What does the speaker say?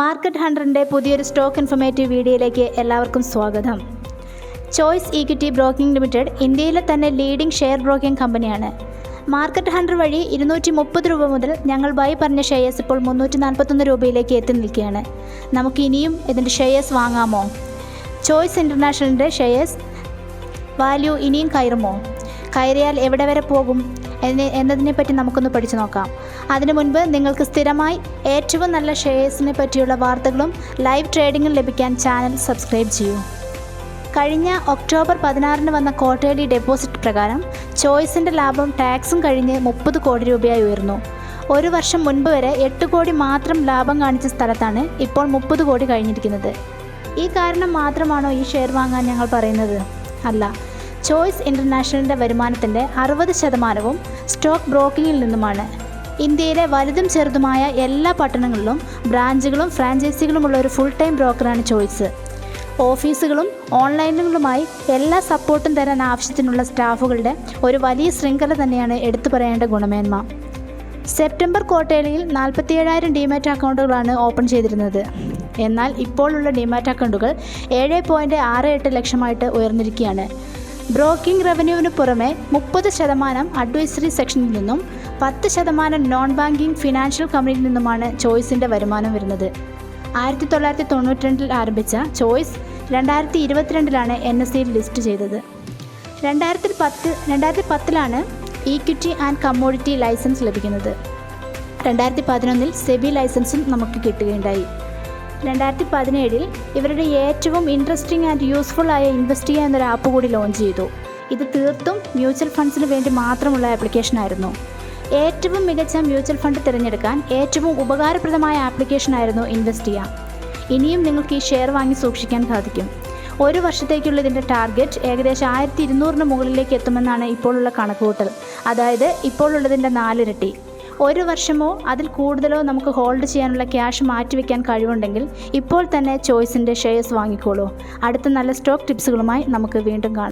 Market ഹൺഡ്രഡിന്റെ പുതിയൊരു stock informative വീഡിയോയിലേക്ക് എല്ലാവർക്കും സ്വാഗതം. ചോയ്സ് ഇക്വിറ്റി ബ്രോക്കിംഗ് ലിമിറ്റഡ് ഇന്ത്യയിലെ തന്നെ ലീഡിംഗ് ഷെയർ ബ്രോക്കിംഗ് കമ്പനിയാണ്. മാർക്കറ്റ് ഹൺഡ്രഡ് വഴി ഇരുന്നൂറ്റി മുപ്പത് രൂപ മുതൽ ഞങ്ങൾ ബൈ പറഞ്ഞ ഷെയർസ് ഇപ്പോൾ മുന്നൂറ്റി നാൽപ്പത്തൊന്ന് രൂപയിലേക്ക് എത്തി നിൽക്കുകയാണ്. നമുക്ക് ഇനിയും ഇതിന്റെ ഷെയർസ് വാങ്ങാമോ? ചോയ്സ് ഇന്റർനാഷണലിന്റെ ഷെയർസ് വാല്യൂ ഇനിയും കയറുമോ? കയറിയാൽ എവിടെ വരെ പോകും? എന്ന് എന്നതിനെ പറ്റി നമുക്കൊന്ന് പഠിച്ചു നോക്കാം. അതിനു മുൻപ് നിങ്ങൾക്ക് സ്ഥിരമായി ഏറ്റവും നല്ല ഷെയർസിനെ പറ്റിയുള്ള വാർത്തകളും ലൈവ് ട്രേഡിംഗും ലഭിക്കാൻ ചാനൽ സബ്സ്ക്രൈബ് ചെയ്യൂ. കഴിഞ്ഞ ഒക്ടോബർ പതിനാറിന് വന്ന ക്വാർട്ടേർലി ഡെപ്പോസിറ്റ് പ്രകാരം ചോയ്സിന്റെ ലാഭം ടാക്സും കഴിഞ്ഞ് മുപ്പത് കോടി രൂപയായി ഉയർന്നു. ഒരു വർഷം മുൻപ് വരെ എട്ട് കോടി മാത്രം ലാഭം കാണിച്ച സ്ഥലത്താണ് ഇപ്പോൾ മുപ്പത് കോടി കഴിഞ്ഞിരിക്കുന്നത്. ഈ കാരണം മാത്രമാണോ ഈ ഷെയർ വാങ്ങാൻ ഞങ്ങൾ പറയുന്നത്? അല്ല. ചോയ്സ് ഇന്റർനാഷണലിന്റെ വരുമാനത്തിന്റെ അറുപത് ശതമാനവും സ്റ്റോക്ക് ബ്രോക്കിങ്ങിൽ നിന്നുമാണ്. ഇന്ത്യയിലെ വലുതും ചെറുതുമായ എല്ലാ പട്ടണങ്ങളിലും ബ്രാഞ്ചുകളും ഫ്രാഞ്ചൈസികളുമുള്ള ഒരു ഫുൾ ടൈം ബ്രോക്കറാണ് ചോയ്സ്. ഓഫീസുകളും ഓൺലൈനുകളുമായി എല്ലാ സപ്പോർട്ടും തരാൻ ആവശ്യത്തിനുള്ള സ്റ്റാഫുകളുടെ ഒരു വലിയ ശൃംഖല തന്നെയാണ് എടുത്തു പറയേണ്ട ഗുണമേന്മ. സെപ്റ്റംബർ ക്വാർട്ടേലിൽ നാൽപ്പത്തിയേഴായിരം ഡിമാറ്റ് അക്കൗണ്ടുകളാണ് ഓപ്പൺ ചെയ്തിരുന്നത്. എന്നാൽ ഇപ്പോഴുള്ള ഡിമാറ്റ് അക്കൗണ്ടുകൾ ഏഴ് പോയിന്റ് ആറ് എട്ട് ലക്ഷമായിട്ട് ഉയർന്നിരിക്കുകയാണ്. ബ്രോക്കിംഗ് റവന്യൂവിന് പുറമെ മുപ്പത് ശതമാനം അഡ്വൈസറി സെക്ഷനിൽ നിന്നും പത്ത് ശതമാനം നോൺ ബാങ്കിംഗ് ഫിനാൻഷ്യൽ കമ്പനിയിൽ നിന്നുമാണ് ചോയ്സിന്റെ വരുമാനം വരുന്നത്. ആയിരത്തി തൊള്ളായിരത്തി തൊണ്ണൂറ്റി ആരംഭിച്ച ചോയ്സ് രണ്ടായിരത്തി ഇരുപത്തിരണ്ടിലാണ് എൻ എസ് സിയിൽ ലിസ്റ്റ് ചെയ്തത്. രണ്ടായിരത്തി പത്ത് രണ്ടായിരത്തി പത്തിലാണ് ഈക്വിറ്റി ആൻഡ് കമ്മോഡിറ്റി ലൈസൻസ് ലഭിക്കുന്നത്. രണ്ടായിരത്തി പതിനൊന്നിൽ സെബി ലൈസൻസും നമുക്ക് കിട്ടുകയുണ്ടായി. രണ്ടായിരത്തി പതിനേഴിൽ ഇവരുടെ ഏറ്റവും ഇൻട്രസ്റ്റിംഗ് ആൻഡ് യൂസ്ഫുൾ ആയ ഇൻവെസ്റ്റ് ചെയ്യുക എന്നൊരു ആപ്പ് കൂടി ലോഞ്ച് ചെയ്തു. ഇത് തീർത്തും മ്യൂച്വൽ ഫണ്ട്സിന് വേണ്ടി മാത്രമുള്ള ആപ്ലിക്കേഷനായിരുന്നു ഏറ്റവും മികച്ച മ്യൂച്വൽ ഫണ്ട് തിരഞ്ഞെടുക്കാൻ ഏറ്റവും ഉപകാരപ്രദമായ ആപ്ലിക്കേഷനായിരുന്നു ഇൻവെസ്റ്റ് ചെയ്യാം ഇനിയും നിങ്ങൾക്ക് ഈ ഷെയർ വാങ്ങി സൂക്ഷിക്കാൻ സാധിക്കും. ഒരു വർഷത്തേക്കുള്ള ഇതിന്റെ ടാർഗറ്റ് ഏകദേശം ആയിരത്തി ഇരുന്നൂറിന് മുകളിലേക്ക് എത്തുമെന്നാണ് ഇപ്പോഴുള്ള കണക്കുകൂട്ടൽ. അതായത് ഇപ്പോഴുള്ളതിന്റെ നാലിരട്ടി. ഒരു വർഷമോ അതിൽ കൂടുതലോ നമുക്ക് ഹോൾഡ് ചെയ്യാനുള്ള ക്യാഷ് മാറ്റിവെക്കാൻ കഴിവുണ്ടെങ്കിൽ ഇപ്പോൾ തന്നെ ചോയ്സിന്റെ ഷെയർസ് വാങ്ങിക്കോളൂ. അടുത്ത നല്ല സ്റ്റോക്ക് ടിപ്സുകളുമായി നമുക്ക് വീണ്ടും കാണാം.